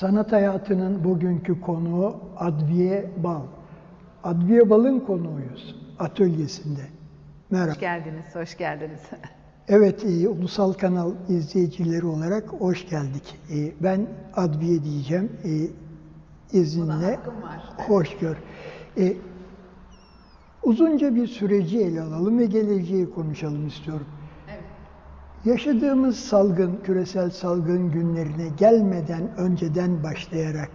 Sanat hayatının bugünkü konuğu Adviye Bal. Adviye Bal'ın konuğuyuz atölyesinde. Merhaba. Hoş geldiniz, hoş geldiniz. Evet, e, ulusal kanal izleyicileri olarak hoş geldik. E, ben Adviye diyeceğim. E, izninle hoş gör. E, uzunca bir süreci ele alalım ve geleceği konuşalım istiyorum. Yaşadığımız salgın, küresel salgın günlerine gelmeden önceden başlayarak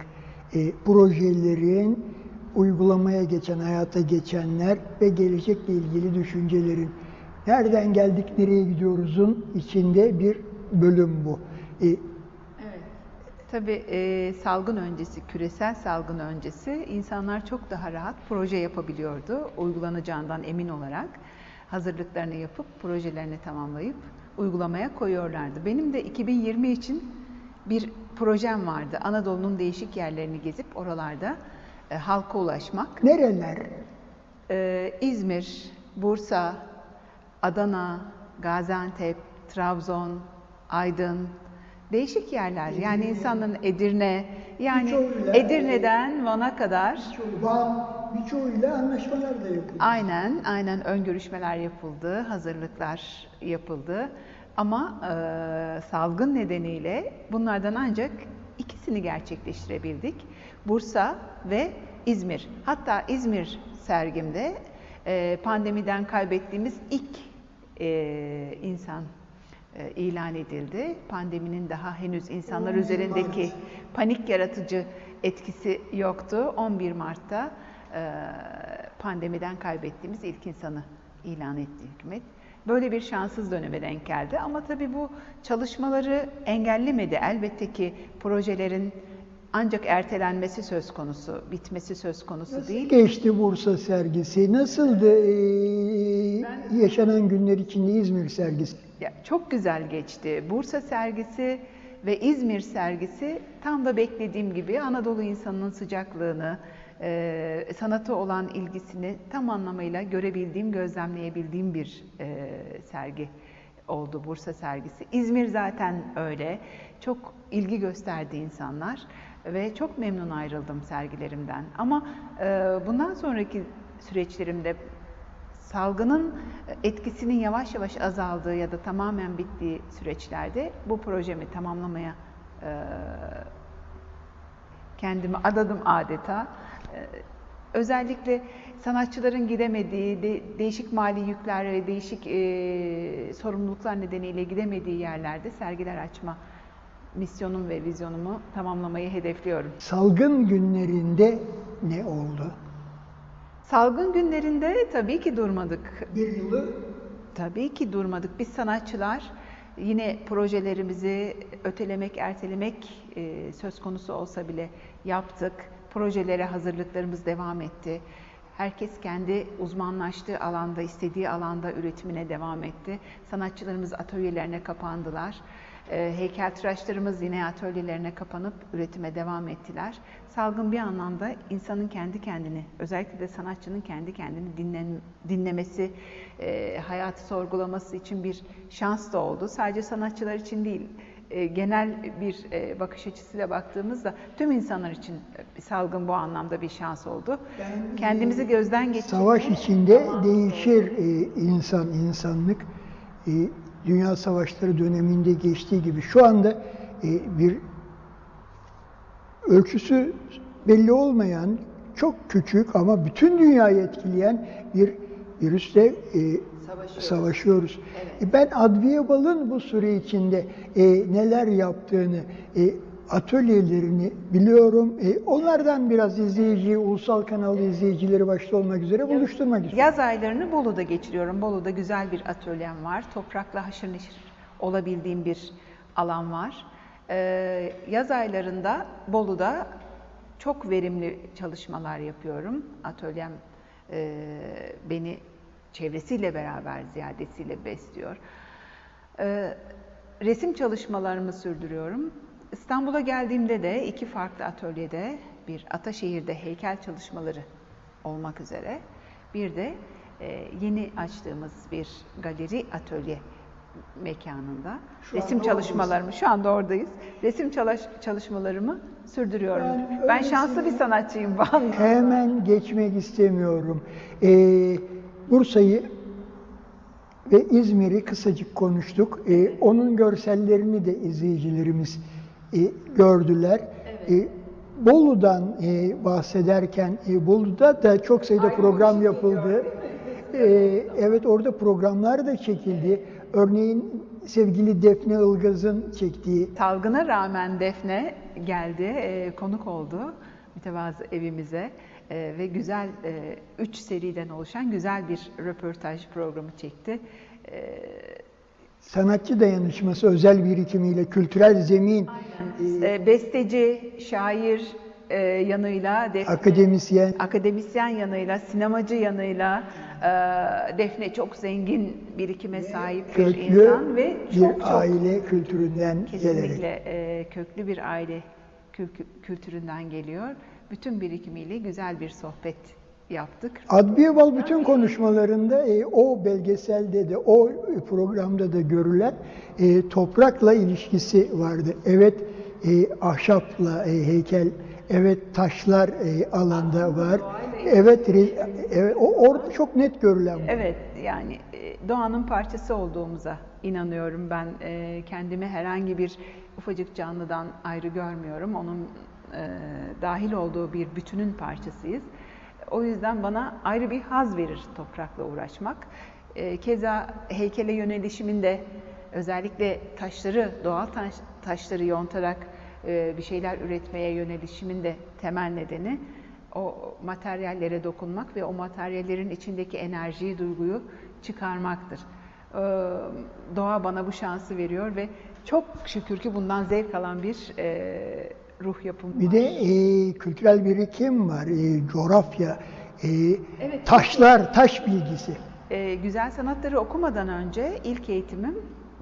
e, projelerin uygulamaya geçen, hayata geçenler ve gelecekle ilgili düşüncelerin nereden geldik, nereye gidiyoruzun içinde bir bölüm bu. E. Tabii e, salgın öncesi, küresel salgın öncesi insanlar çok daha rahat proje yapabiliyordu. Uygulanacağından emin olarak hazırlıklarını yapıp projelerini tamamlayıp uygulamaya koyuyorlardı. Benim de 2020 için bir projem vardı. Anadolu'nun değişik yerlerini gezip oralarda e, halka ulaşmak. nereler? Ee, İzmir, Bursa, Adana, Gaziantep, Trabzon, Aydın, değişik yerler. Yani insanın Edirne, yani Birçoğuyla- Edirne'den Van'a kadar Van birçoğuyla anlaşmalar da yapıldı. aynen aynen ön görüşmeler yapıldı, hazırlıklar yapıldı. Ama e, salgın nedeniyle bunlardan ancak ikisini gerçekleştirebildik. Bursa ve İzmir. Hatta İzmir sergimde e, pandemiden kaybettiğimiz ilk e, insan ilan edildi. Pandeminin daha henüz insanlar 11 üzerindeki panik yaratıcı etkisi yoktu. 11 Mart'ta e, pandemiden kaybettiğimiz ilk insanı ilan etti hükümet. Böyle bir şanssız döneme denk geldi ama tabii bu çalışmaları engellemedi. Elbette ki projelerin ancak ertelenmesi söz konusu, bitmesi söz konusu Nasıl değil. geçti Bursa sergisi? Nasıldı ee, yaşanan günler içinde İzmir sergisi? Çok güzel geçti. Bursa sergisi ve İzmir sergisi tam da beklediğim gibi Anadolu insanının sıcaklığını, e, sanata olan ilgisini tam anlamıyla görebildiğim, gözlemleyebildiğim bir e, sergi oldu Bursa sergisi. İzmir zaten öyle. Çok ilgi gösterdi insanlar ve çok memnun ayrıldım sergilerimden. Ama e, bundan sonraki süreçlerimde salgının etkisinin yavaş yavaş azaldığı ya da tamamen bittiği süreçlerde bu projemi tamamlamaya e, kendimi adadım adeta. E, özellikle sanatçıların gidemediği, de, değişik mali yükler ve değişik e, sorumluluklar nedeniyle gidemediği yerlerde sergiler açma misyonum ve vizyonumu tamamlamayı hedefliyorum. Salgın günlerinde ne oldu? Salgın günlerinde tabii ki durmadık. Bir yılı Tabii ki durmadık. Biz sanatçılar yine projelerimizi ötelemek, ertelemek e, söz konusu olsa bile yaptık. Projelere hazırlıklarımız devam etti. Herkes kendi uzmanlaştığı alanda, istediği alanda üretimine devam etti. Sanatçılarımız atölyelerine kapandılar. E, heykeltıraşlarımız yine atölyelerine kapanıp üretime devam ettiler. Salgın bir anlamda insanın kendi kendini, özellikle de sanatçının kendi kendini dinlen, dinlemesi, e, hayatı sorgulaması için bir şans da oldu. Sadece sanatçılar için değil, e, genel bir e, bakış açısıyla baktığımızda tüm insanlar için e, salgın bu anlamda bir şans oldu. Kendimizi gözden geçirdik. savaş içinde değişir e, insan, insanlık. E, Dünya savaşları döneminde geçtiği gibi şu anda e, bir ölçüsü belli olmayan, çok küçük ama bütün dünyayı etkileyen bir virüsle e, Savaşıyoruz. savaşıyoruz. Evet. E, Ben Adviye Bal'ın bu süre içinde e, neler yaptığını, e, atölyelerini biliyorum. E, onlardan biraz izleyiciyi, ulusal kanal izleyicileri başta olmak üzere buluşturmak istiyorum. Yaz aylarını Bolu'da geçiriyorum. Bolu'da güzel bir atölyem var. Toprakla haşır neşir olabildiğim bir alan var. Ee, yaz aylarında Bolu'da çok verimli çalışmalar yapıyorum. Atölyem e, beni çevresiyle beraber ziyadesiyle besliyor. Ee, resim çalışmalarımı sürdürüyorum. İstanbul'a geldiğimde de iki farklı atölyede bir Ataşehir'de heykel çalışmaları olmak üzere bir de e, yeni açtığımız bir galeri atölye mekanında. Şu Resim çalışmalarımı, şu anda oradayız. Resim çalış- çalışmalarımı sürdürüyorum. Ben Ben, şanslı bir sanatçıyım. Hemen geçmek istemiyorum. Ee, Bursa'yı ve İzmir'i kısacık konuştuk. Ee, onun görsellerini de izleyicilerimiz e, gördüler. Ee, Bolu'dan e, bahsederken e, Bolu'da da çok sayıda program yapıldı. Ee, evet orada programlar da çekildi. Örneğin sevgili Defne Ilgaz'ın çektiği Salgına rağmen Defne geldi, e, konuk oldu mütevazı evimize E, ve güzel, e, üç seriden oluşan güzel bir röportaj programı çekti. E, sanatçı dayanışması özel birikimiyle kültürel zemin e, besteci, şair e, yanıyla, Defne, akademisyen akademisyen yanıyla, sinemacı yanıyla e, Defne çok zengin birikime sahip bir köklü insan ve bir çok çok aile kültüründen gelerek. Kesinlikle e, köklü bir aile kül- kültüründen geliyor. Bütün birikimiyle güzel bir sohbet yaptık. Adliye Bal bütün konuşmalarında e, o belgeselde de o programda da görülen e, toprakla ilişkisi vardı. Evet e, ahşapla e, heykel, evet taşlar e, alanda var. Evet, re- evet o orada çok net görülen bu. Evet yani e, doğanın parçası olduğumuza inanıyorum ben. E, kendimi herhangi bir ufacık canlıdan ayrı görmüyorum. Onun e, dahil olduğu bir bütünün parçasıyız. O yüzden bana ayrı bir haz verir toprakla uğraşmak. E, keza heykele yönelişimin de özellikle taşları, doğal taş, taşları yontarak e, bir şeyler üretmeye yönelişimin de temel nedeni o materyallere dokunmak ve o materyallerin içindeki enerjiyi, duyguyu çıkarmaktır. Ee, Doğa bana bu şansı veriyor ve çok şükür ki bundan zevk alan bir e, ruh yapım var. Bir de e, kültürel birikim var, e, coğrafya, e, Evet. taşlar, taş bilgisi. Ee, güzel sanatları okumadan önce ilk eğitimim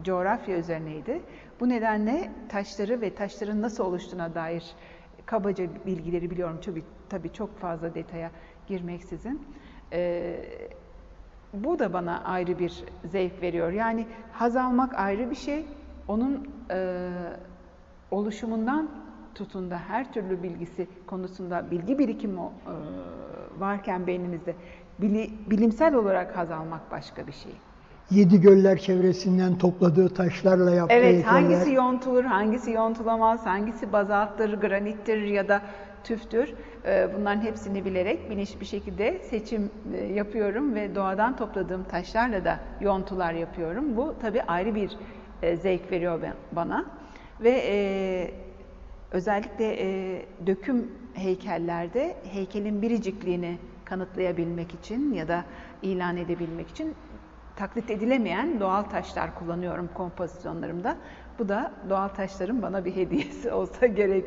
coğrafya üzerineydi. Bu nedenle taşları ve taşların nasıl oluştuğuna dair kabaca bilgileri biliyorum. Tabii, tabii çok fazla detaya girmeksizin. Ee, bu da bana ayrı bir zevk veriyor. Yani haz almak ayrı bir şey. Onun e, oluşumundan tutun da her türlü bilgisi konusunda bilgi birikimi e, varken beynimizde bili- bilimsel olarak haz almak başka bir şey. Yedi göller çevresinden topladığı taşlarla yaptığı Evet, heykeller. hangisi yontulur, hangisi yontulamaz, hangisi bazalttır, granittir ya da tüftür. Ee, Bunların hepsini bilerek bilinçli bir şekilde seçim e, yapıyorum ve doğadan topladığım taşlarla da yontular yapıyorum. Bu tabii ayrı bir e, zevk veriyor bana ve e, özellikle e, döküm heykellerde heykelin biricikliğini kanıtlayabilmek için ya da ilan edebilmek için taklit edilemeyen doğal taşlar kullanıyorum kompozisyonlarımda. Bu da doğal taşların bana bir hediyesi olsa gerek